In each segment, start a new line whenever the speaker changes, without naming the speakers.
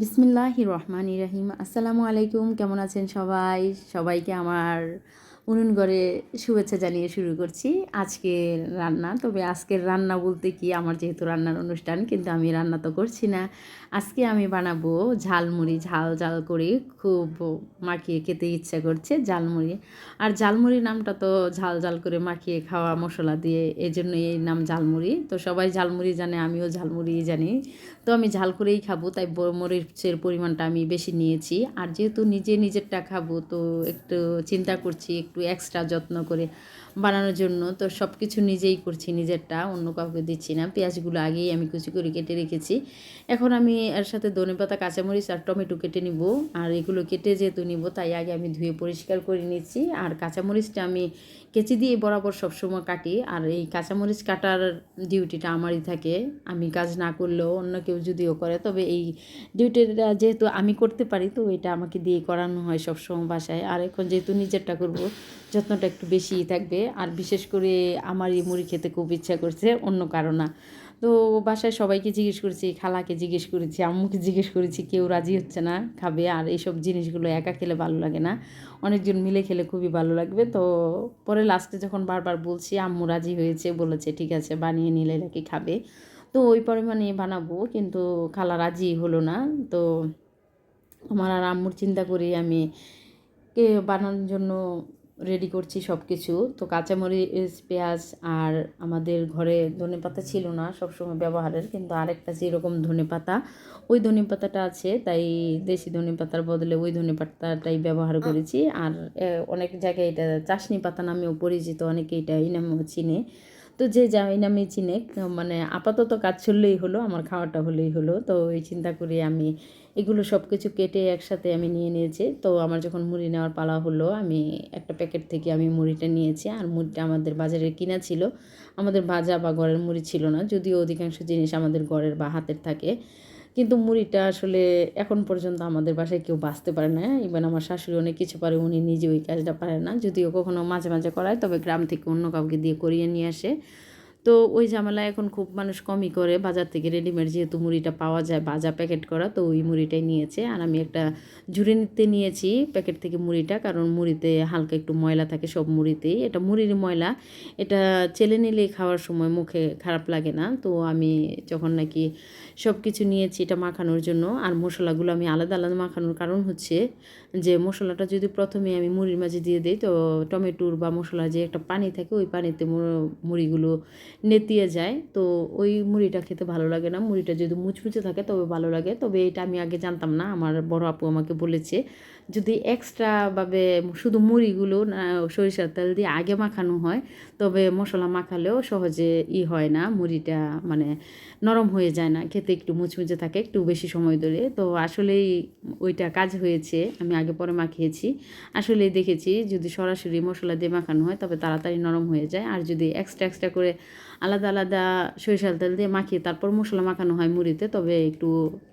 বিসমিল্লাহ রহমান রাহিম। আসসালামু আলাইকুম কেমন আছেন সবাই? সবাইকে আমার উনুন ঘরে শুভেচ্ছা জানিয়ে শুরু করছি। আজকের রান্না, তবে আজকের রান্না বলতে কি? আমার যেহেতু রান্নার অনুষ্ঠান, কিন্তু আমি রান্না তো করছি না। আজকে আমি বানাবো ঝালমুড়ি, ঝাল ঝাল করে খুব মাখিয়ে খেতে ইচ্ছা করছে ঝালমুড়ি। আর ঝালমুড়ি নামটা তো ঝাল ঝাল করে মাখিয়ে খাওয়া মশলা দিয়ে এই জন্য এই নাম ঝালমুড়ি। তো সবাই ঝালমুড়ি জানে, আমিও ঝালমুড়ি জানি। তো আমি ঝাল করেই খাব, তাই মরিচের পরিমাণটা আমি বেশি নিয়েছি। আর যেহেতু নিজে নিজেরটা খাব, তো একটু চিন্তা করছি, একটু এক্সট্রা যত্ন করে বানানোর জন্য। তো সব কিছু নিজেই করছি, নিজেরটা, অন্য কাউকে দিচ্ছি না। পেঁয়াজগুলো আগেই আমি কুচি করে কেটে রেখেছি। এখন আমি এর সাথে ধনে পাতা, কাঁচামরিচ আর টমেটো কেটে নিব। আর এগুলো কেটে যেহেতু নিব, তাই আগে আমি ধুয়ে পরিষ্কার করে নিচ্ছি। আর কাঁচামরিচটা আমি কেচি দিয়ে বরাবর সবসময় কাটি। আর এই কাঁচামরিচ কাটার ডিউটিটা আমারই থাকে। আমি কাজ না করলেও অন্য কেউ যদিও করে, তবে এই ডিউটিটা যেহেতু আমি করতে পারি, তো এটা আমাকে দিয়ে করানো হয় সবসময় বাসায়। আর এখন যেহেতু নিজেরটা করব যত্নটা একটু বেশিই থাকবে। আর বিশেষ করে আমার এই মুড়ি খেতে খুব ইচ্ছা করছে, অন্য কারও না। তো বাসায় সবাইকে জিজ্ঞেস করেছি, খালাকে জিজ্ঞেস করেছি, আম্মুকে জিজ্ঞেস করেছি, কেউ রাজি হচ্ছে না, খাবে। আর এইসব জিনিসগুলো একা খেলে ভালো লাগে না। অনেকজন মিলে খেলে খুবই ভালো লাগবে। তো পরে লাস্টে যখন বারবার বলছি, আম্মু রাজি হয়েছে, বলেছে, ঠিক আছে, বানিয়ে নিলে নাকি খাবে। তো ওই পরিমাণে বানাবো, কিন্তু খালা রাজি হলো না। তো আমার আর আম্মুর চিন্তা করি আমি কে বানানোর জন্য রেডি করছি সব কিছু তো কাঁচামরিচ পেঁয়াজ আর আমাদের ঘরে ধনে পাতা ছিল না সবসময় ব্যবহারের কিন্তু আরেকটা যেরকম ধনে পাতা ওই ধনে পাতাটা আছে। তাই দেশি ধনে পাতার বদলে ওই ধনে পাতাটাই ব্যবহার করেছি। আর অনেক জায়গায় এটা চাশনি পাতা নামেও পরিচিত অনেকে এটা এই নামেও চিনে। তো যে যাই না নামে চিনে মানে আপাতত কাজ চললেই হলো, আমার খাওয়াটা হলেই হলো। তো এই চিন্তা করি আমি এগুলো সব কিছু কেটে একসাথে আমি নিয়ে নিয়েছি। তো আমার যখন মুড়ি নেওয়ার পালা হলো, আমি একটা প্যাকেট থেকে আমি মুড়িটা নিয়েছি। আর মুড়িটা আমাদের বাজারে কিনা ছিল। আমাদের ভাজা বা ঘরের মুড়ি ছিল না, যদিও অধিকাংশ জিনিস আমাদের ঘরের বা হাতের থাকে। কিন্তু মুড়িটা আসলে এখন পর্যন্ত আমাদের বাসায় কেউ বাঁচতে পারে না ইভেন আমার শাশুড়ি অনেক কিছু পারে, উনি নিজে ওই কাজটা পারে না। যদিও কখনো মাঝে মাঝে করায়, তবে গ্রাম থেকে অন্য কাউকে দিয়ে করিয়ে নিয়ে আসে। তো ওই ঝামেলা এখন খুব মানুষ কমই করে। বাজার থেকে রেডিমেড যেহেতু মুড়িটা পাওয়া যায়, বাজা প্যাকেট করা, তো ওই মুড়িটাই নিয়েছে। আর আমি একটা ঝুড়ি নিতে নিয়েছি প্যাকেট থেকে মুড়িটা, কারণ মুড়িতে হালকা একটু ময়লা থাকে সব মুড়িতেই। এটা মুড়ির ময়লা, এটা চেলে নিলে খাওয়ার সময় মুখে খারাপ লাগে না। তো আমি যখন নাকি সব কিছু নিয়েছি এটা মাখানোর জন্য, আর মশলাগুলো আমি আলাদা আলাদা মাখানোর কারণ হচ্ছে যে, মশলাটা যদি প্রথমে আমি মুড়ির মাঝে দিয়ে দিই, তো টমেটোর বা মশলার যে একটা পানি থাকে, ওই পানিতে মুড়িগুলো নেতিয়ে যায়। তো ওই মুড়িটা খেতে ভালো লাগে না। মুড়িটা যদি মুচমুচে থাকে তবে ভালো লাগে। তবে এটা আমি আগে জানতাম না। আমার বড় আপু আমাকে বলেছে, যদি এক্সট্রাভাবে শুধু মুড়িগুলো সরিষার তেল দিয়ে আগে মাখানো হয়, তবে মশলা মাখালেও সহজে ই হয় না। মুড়িটা মানে নরম হয়ে যায় না। খেতে একটু মুচমুচে থাকে, একটু বেশি সময় ধরে। তো আসলেই ওইটা কাজ হয়েছে। আমি আগে পরে মাখিয়েছি। আসলে দেখেছি, যদি সরাসরি মশলা দিয়ে মাখানো হয় তবে তাড়াতাড়ি নরম হয়ে যায়। আর যদি এক্সট্রা এক্সট্রা করে আলাদা আলাদা সরিষার তেল দিয়ে মাখিয়ে তারপর মশলা মাখানো হয় মুড়িতে, তবে একটু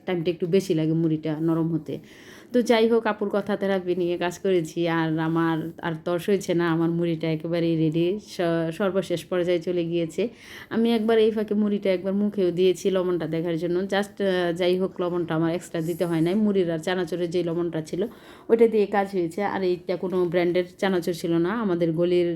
টাইমটা একটু বেশি লাগে মুড়িটা নরম হতে। তো যাই হোক, আপুর কথা থেরাপি নিয়ে কাজ করেছি আর আমার, আর তর্স হয়েছে না, আমার মুড়িটা একেবারেই রেডি সর্বশেষ পর্যায়ে চলে গিয়েছে। আমি একবার এই ফাঁকে মুড়িটা একবার মুখেও দিয়েছি লবণটা দেখার জন্য। জাস্ট যাই হোক, লবণটা আমার এক্সট্রা দিতে হয় নাই। মুড়ির আর চানাচুরের যে লবণটা ছিল, ওইটা দিয়ে কাজ হয়েছে। আর এইটা কোনো ব্র্যান্ডের চানাচুর ছিল না, আমাদের গলির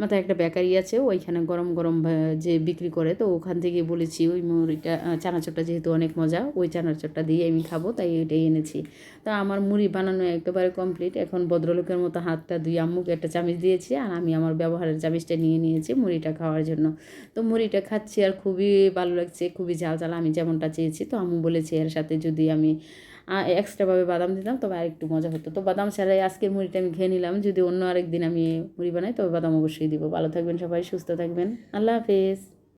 মাথায় একটা বেকারি আছে, ওইখানে গরম গরম যে বিক্রি করে, তো ওখান থেকে বলেছি, ওই মুড়িটা চানাচুরটা যেহেতু অনেক মজা, ওই চানাচুরটা দিয়ে আমি খাব, তাই ওইটাই এনেছি। তো আমার মুড়ি বানানো একেবারে কমপ্লিট এখন ভদ্রলোকের মতো হাতটা দুই আম্মুকে একটা চামিচ দিয়েছি, আর আমি আমার ব্যবহারের চামিচটা নিয়ে নিয়েছি মুড়িটা খাওয়ার জন্য। তো মুড়িটা খাচ্ছি আর খুবই ভালো লাগছে, খুবই ঝাল ঝাল, আমি যেমনটা চেয়েছি, তো আম্মু বলেছে এর সাথে যদি আমি এক্সট্রাভাবে বাদাম দিতাম, তবে আর একটু মজা হতো। তো বাদাম ছাড়াই আজকের মুড়িটা আমি খেয়ে নিলাম। যদি অন্য আরেক দিন আমি মুড়ি বানাই, তবে বাদাম অবশ্যই দিব। ভালো থাকবেন সবাই, সুস্থ থাকবেন। আল্লাহ হাফেজ।